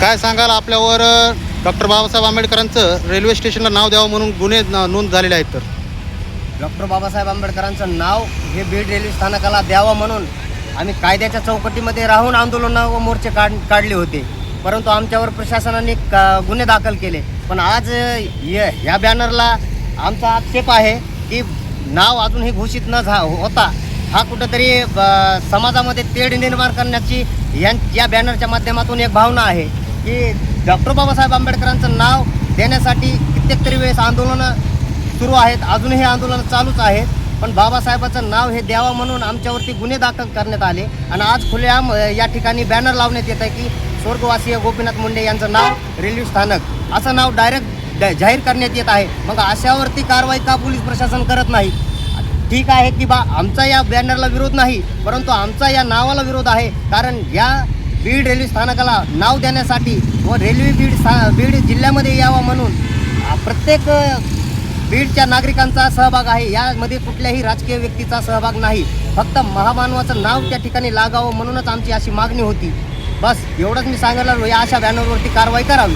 काय सांगाल आपल्यावर डॉक्टर बाबासाहेब आंबेडकरांचं रेल्वे स्टेशनला नाव द्यावं म्हणून गुन्हे नोंद झालेले आहेत तर? डॉक्टर बाबासाहेब आंबेडकरांचं नाव हे बीड रेल्वे स्थानकाला द्यावं म्हणून आम्ही कायद्याच्या चौकटीमध्ये राहून आंदोलन व मोर्चे काढ काढले होते. परंतु आमच्यावर प्रशासनाने का गुन्हे दाखल केले. पण आज य- या बॅनरला आमचा आक्षेप आहे की नाव अजूनही घोषित न झा होता. हा कुठंतरी ब- समाजामध्ये तेढ निर्माण करण्याची यां या बॅनरच्या माध्यमातून एक भावना आहे. की डॉक्टर बाबासाहेब आंबेडकरांचं नाव देण्यासाठी कित्येक तरी वेळेस आंदोलनं सुरू आहेत. अजूनही आंदोलनं आंदोलन चालूच आहेत. पण बाबासाहेबाचं नाव हे द्यावं म्हणून आमच्यावरती गुन्हे दाखल करण्यात आले. आणि आज खुलेआम या ठिकाणी बॅनर लावण्यात येत आहे की स्वर्गवासीय गोपीनाथ मुंडे यांचं नाव रेल्वे स्थानक. असं नाव डायरेक्ट जाहीर करण्यात येत आहे. मग अशावरती कारवाई का पोलीस प्रशासन करत नाही? ठीक आहे की बा आमचा या बॅनरला विरोध नाही परंतु आमचा या नावाला विरोध आहे. कारण या बीड रेल्वे स्थानकाला नाव देण्यासाठी व रेल्वे बीड स्था बीड जिल्ह्यामध्ये यावं म्हणून प्रत्येक बीडच्या नागरिकांचा सहभाग आहे. यामध्ये कुठल्याही राजकीय व्यक्तीचा सहभाग नाही. फक्त महामानवाचं नाव त्या ठिकाणी लागावं म्हणूनच आमची अशी मागणी होती. बस एवढंच मी सांगायला या अशा बॅनरवरती कारवाई करावी.